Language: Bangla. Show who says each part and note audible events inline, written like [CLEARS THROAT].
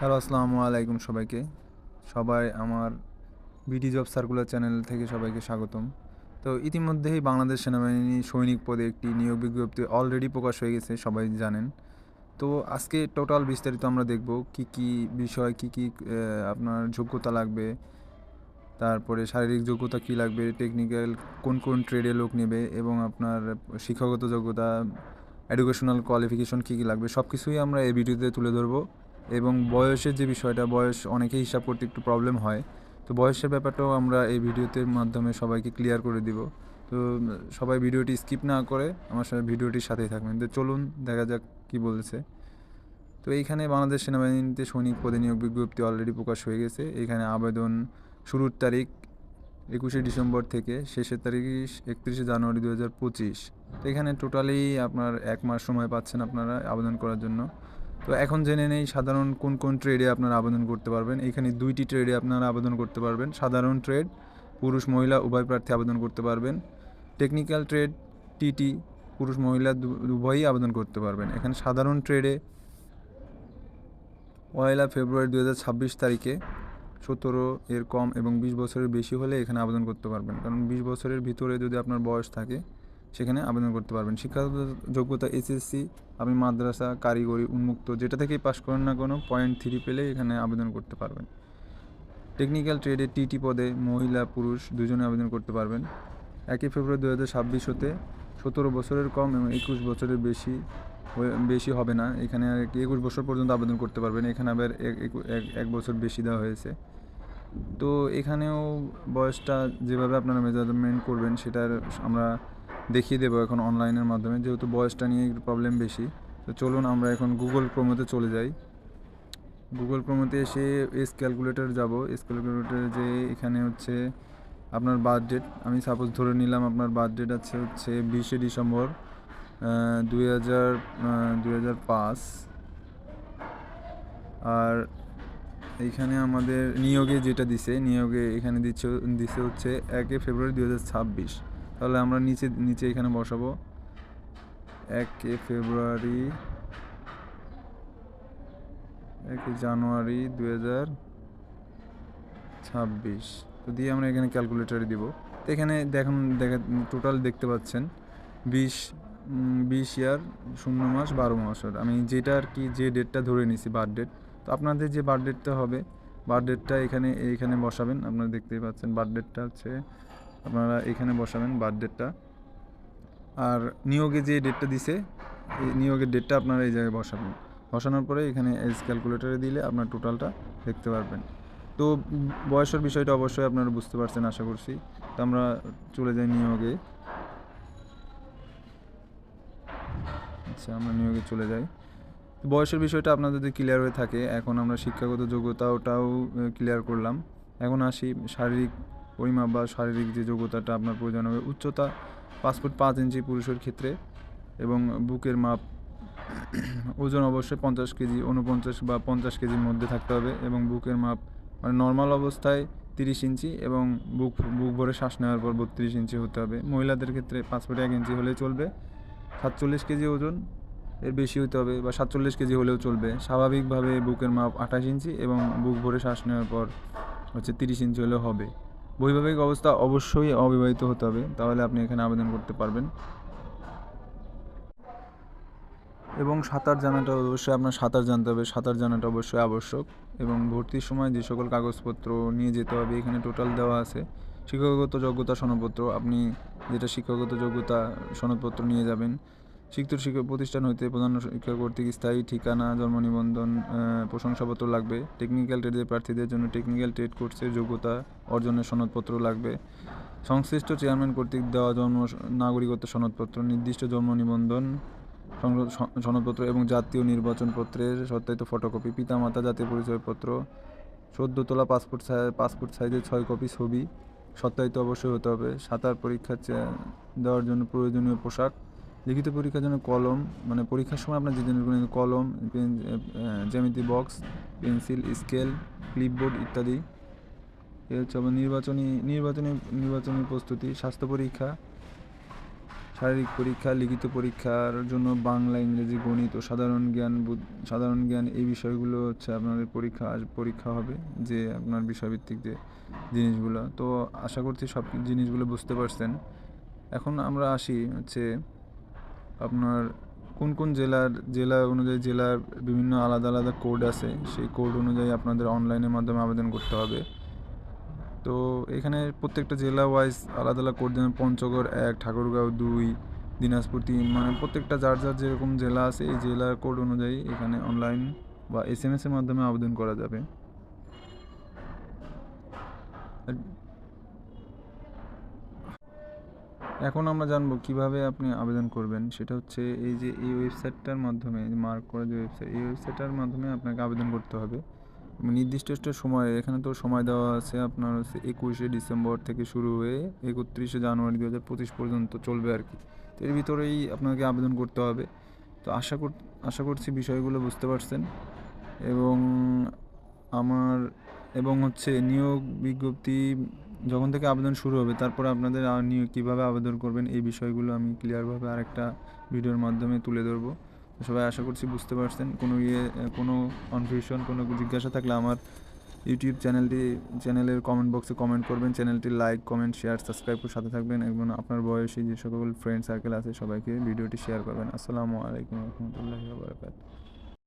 Speaker 1: হ্যালো, আসসালামু আলাইকুম সবাইকে। সবাই আমার বিডি জব সার্কুলার চ্যানেল থেকে সবাইকে স্বাগতম। তো ইতিমধ্যেই বাংলাদেশ সেনাবাহিনী সৈনিক পদে একটি নিয়োগ বিজ্ঞপ্তি অলরেডি প্রকাশ হয়ে গেছে, সবাই জানেন। তো আজকে টোটাল বিস্তারিত আমরা দেখব কি কি বিষয়, কি কি আপনার যোগ্যতা লাগবে, তারপরে শারীরিক যোগ্যতা কি লাগবে টেকনিক্যাল কোন কোন ট্রেডে লোক নেবে, এবং আপনার শিক্ষাগত যোগ্যতা এডুকেশনাল কোয়ালিফিকেশন কী কী লাগবে সব কিছুই আমরা এই ভিডিওতে তুলে ধরবো। এবং বয়সের যে বিষয়টা, বয়স অনেকেই হিসাব করতে একটু প্রবলেম হয়। তো বয়সের ব্যাপারটাও আমরা এই ভিডিওতে মাধ্যমে সবাইকে ক্লিয়ার করে দিব। তো সবাই ভিডিওটি স্কিপ না করে আমার সাথে ভিডিওটির সাথেই থাকবেন। তো চলুন, দেখা যাক কী বলছে। তো এইখানে বাংলাদেশ সেনাবাহিনীতে সৈনিক পদে নিয়োগ বিজ্ঞপ্তি অলরেডি প্রকাশ হয়ে গেছে। এখানে আবেদন শুরুর তারিখ একুশে ডিসেম্বর থেকে, শেষের তারিখ একত্রিশে জানুয়ারি দু হাজার পঁচিশ। তো এখানে টোটালি আপনার এক মাস সময় পাচ্ছেন আপনারা আবেদন করার জন্য। তো এখন জেনে নেই সাধারণ কোন কোন ট্রেডে আপনারা আবেদন করতে পারবেন। এখানে দুইটি ট্রেডে আপনারা আবেদন করতে পারবেন। সাধারণ ট্রেড পুরুষ, মহিলা, উভয় প্রার্থী আবেদন করতে পারবেন। টেকনিক্যাল ট্রেড টিটি পুরুষ, মহিলা উভয়ই আবেদন করতে পারবেন। এখানে সাধারণ ট্রেডে পয়লা ফেব্রুয়ারি দু হাজার ছাব্বিশ তারিখে সতেরো এর কম এবং বিশ বছরের বেশি হলে এখানে আবেদন করতে পারবেন। কারণ বিশ বছরের ভিতরে যদি আপনার বয়স থাকে সেখানে আবেদন করতে পারবেন। শিক্ষাগত যোগ্যতা এসএসসি আপনি মাদ্রাসা, কারিগরি, উন্মুক্ত, যেটা থেকেই পাশ করেন না কোনো পয়েন্ট থ্রি পেলে এখানে আবেদন করতে পারবেন। টেকনিক্যাল ট্রেডে টিটি পদে মহিলা, পুরুষ দুজনে আবেদন করতে পারবেন। একই ফেব্রুয়ারি দু হাজার ছাব্বিশ হতে সতেরো বছরের কম এবং একুশ বছরের বেশি বেশি হবে না। এখানে আর কি একুশ বছর পর্যন্ত আবেদন করতে পারবেন। এখানে আবার এক বছর বেশি দেওয়া হয়েছে। তো এখানেও বয়সটা যেভাবে আপনারা মেজারমেন্ট করবেন, সেটার আমরা দেখিয়ে দেবো এখন অনলাইনের মাধ্যমে, যেহেতু বয়সটা নিয়ে প্রবলেম বেশি। তো চলুন আমরা এখন গুগল ক্রোমোতে চলে যাই। গুগল ক্রোমোতে এসে এস ক্যালকুলেটর যাব। এস ক্যালকুলেটরে যে এখানে হচ্ছে আপনার বার্থ ডেট আমি সাপোজ ধরে নিলাম আপনার বার্থ ডেট আছে হচ্ছে বিশে ডিসেম্বর দুই হাজার দুই হাজার পাঁচ। আর এইখানে আমাদের নিয়োগে যেটা দিছে, নিয়োগে এখানে দিচ্ছে, দিছে হচ্ছে একে ফেব্রুয়ারি দুই হাজার ছাব্বিশ। তাহলে আমরা নিচে নিচে এখানে বসাবো। একে ফেব্রুয়ারি, একে জানুয়ারি দু ছাব্বিশ। তো দিয়ে আমরা এখানে ক্যালকুলেটারে দিব। তো এখানে দেখুন, দেখা টোটাল দেখতে পাচ্ছেন, বিশ বিশ ইয়ার শূন্য মাস, বারো মাসের আমি যেটা আর কি, যে ডেটটা ধরে নিছি বার্থ ডেট তো আপনাদের যে বার্থ ডেটটা হবে বার্থ ডেটটা এখানে এইখানে বসাবেন। আপনারা দেখতেই পাচ্ছেন বার্থ ডেটটা হচ্ছে আপনারা এখানে বসাবেন বার্থ ডেটটা আর নিয়োগে যে ডেটটা দিছে, এই নিয়োগের ডেটটা আপনারা এই জায়গায় বসাবেন। বসানোর পরে এখানে এজ ক্যালকুলেটরে দিলে আপনার টোটালটা দেখতে পারবেন। তো বয়সের বিষয়টা অবশ্যই আপনারা বুঝতে পারছেন, আশা করছি। তো আমরা চলে যাই নিয়োগে। আচ্ছা আমরা নিয়োগে চলে যাই। বয়সের বিষয়টা আপনাদের যদি ক্লিয়ার হয়ে থাকে, এখন আমরা শিক্ষাগত যোগ্যতা ওটাও ক্লিয়ার করলাম। এখন আসি শারীরিক পরিমাপ বা শারীরিক যে যোগ্যতাটা আপনার প্রয়োজন হবে, উচ্চতা পাঁচ ফুট পাঁচ ইঞ্চি পুরুষের ক্ষেত্রে এবং বুকের মাপ [CLEARS THROAT] ওজন অবশ্যই পঞ্চাশ কেজি উনপঞ্চাশ বা পঞ্চাশ কেজির মধ্যে থাকতে হবে এবং বুকের মাপ মানে নর্মাল অবস্থায় তিরিশ ইঞ্চি এবং বুক বুক ভরে শ্বাস নেওয়ার পর বত্রিশ ইঞ্চি হতে হবে। মহিলাদের ক্ষেত্রে পাঁচ ফুট এক ইঞ্চি হলে চলবে। সাতচল্লিশ কেজি ওজন এর বেশি হতে হবে বা সাতচল্লিশ কেজি হলেও চলবে। স্বাভাবিকভাবে বুকের মাপ আঠাশ ইঞ্চি এবং বুক ভরে শ্বাস নেওয়ার পর হচ্ছে তিরিশ ইঞ্চি হলেও হবে। বৈবাহিক অবস্থা অবশ্যই অবিবাহিত হতে হবে। তাহলে আপনি এখানে আবেদন করতে পারবেন। এবং সাঁতার জানাটা অবশ্যই আপনার সাঁতার জানতে হবে। সাঁতার জানাটা অবশ্যই আবশ্যক। এবং ভর্তির সময় যে সকল কাগজপত্র নিয়ে যেতে হবে, এখানে টোটাল দেওয়া আছে। শিক্ষাগত যোগ্যতা সনদপত্র, আপনি যেটা শিক্ষাগত যোগ্যতা সনদপত্র নিয়ে যাবেন শিক্ষিত শিক্ষা প্রতিষ্ঠান হইতে প্রধান শিক্ষা কর্তৃক স্থায়ী ঠিকানা, জন্ম নিবন্ধন প্রশংসাপত্র লাগবে। টেকনিক্যাল ট্রেডের প্রার্থীদের জন্য টেকনিক্যাল ট্রেড কোর্সের যোগ্যতা অর্জনের সনদপত্র লাগবে। সংশ্লিষ্ট চেয়ারম্যান কর্তৃক দেওয়া জন্ম নাগরিকত্ব সনদপত্র, নির্দিষ্ট জন্ম নিবন্ধন সনদপত্র এবং জাতীয় নির্বাচনপত্রের সত্যায়িত ফটোকপি পিতামাতা জাতীয় পরিচয়পত্র সদ্য তোলা পাসপোর্ট পাসপোর্ট সাইজের ছয় কপি ছবি সত্যায়িত অবশ্যই হতে হবে। সাঁতার পরীক্ষা দেওয়ার জন্য প্রয়োজনীয় পোশাক লিখিত পরীক্ষার জন্য কলম মানে পরীক্ষার সময় আপনার যে জিনিসগুলো কলম, পেন জ্যামিতি বক্স, পেন্সিল, স্কেল, ক্লিপবোর্ড ইত্যাদি। এ হচ্ছে আবার নির্বাচনী নির্বাচনী নির্বাচনী প্রস্তুতি, স্বাস্থ্য পরীক্ষা, শারীরিক পরীক্ষা, লিখিত পরীক্ষার জন্য বাংলা, ইংরেজি, গণিত ও সাধারণ জ্ঞান সাধারণ জ্ঞান, এই বিষয়গুলো হচ্ছে আপনাদের পরীক্ষা পরীক্ষা হবে যে আপনার বিষয়ভিত্তিক যে জিনিসগুলো। তো আশা করছি সব জিনিসগুলো বুঝতে পারছেন। এখন আমরা আসি হচ্ছে আপনার কোন কোন জেলার, জেলা অনুযায়ী জেলার বিভিন্ন আলাদা আলাদা কোড আছে, সেই কোড অনুযায়ী আপনাদের অনলাইনের মাধ্যমে আবেদন করতে হবে। তো এখানে প্রত্যেকটা জেলা ওয়াইজ আলাদা আলাদা কোড যেমন পঞ্চগড় এক, ঠাকুরগাঁও দুই, দিনাজপুর তিন মানে প্রত্যেকটা যার যার যেরকম জেলা আছে, এই জেলার কোড অনুযায়ী এখানে অনলাইন বা এস এম এর মাধ্যমে আবেদন করা যাবে। এখন আমরা জানব কীভাবে আপনি আবেদন করবেন। সেটা হচ্ছে এই যে এই ওয়েবসাইটটার মাধ্যমে মার্ক করা যে ওয়েবসাইট এই ওয়েবসাইটটার মাধ্যমে আপনাকে আবেদন করতে হবে। নির্দিষ্ট একটা সময়, এখানে তো সময় দেওয়া আছে আপনার হচ্ছে একুশে ডিসেম্বর থেকে শুরু হয়ে একত্রিশে জানুয়ারি দু হাজার পঁচিশ পর্যন্ত চলবে আর কি। তো এর ভিতরেই আপনাকে আবেদন করতে হবে। তো আশা কর, আশা করছি বিষয়গুলো বুঝতে পারছেন। এবং আমার, এবং হচ্ছে নিয়োগ বিজ্ঞপ্তি যখন থেকে আবেদন শুরু হবে, তারপরে আপনাদের নিয়ে কীভাবে আবেদন করবেন, এই বিষয়গুলো আমি ক্লিয়ারভাবে আরেকটা ভিডিওর মাধ্যমে তুলে ধরবো। সবাই আশা করছি বুঝতে পারছেন। কোনো ইয়ে কোনো কনফিউশন কোনো জিজ্ঞাসা থাকলে আমার ইউটিউব চ্যানেলটি চ্যানেলের কমেন্ট বক্সে কমেন্ট করবেন। চ্যানেলটি লাইক কমেন্ট শেয়ার সাবস্ক্রাইব করে সাথে থাকবেন। এবং আপনার বয়সী যে সকল ফ্রেন্ড সার্কেল আছে, সবাইকে ভিডিওটি শেয়ার করবেন। আসসালামু আলাইকুম রহমতুল্লাহি ওয়া বারাকাতুহু।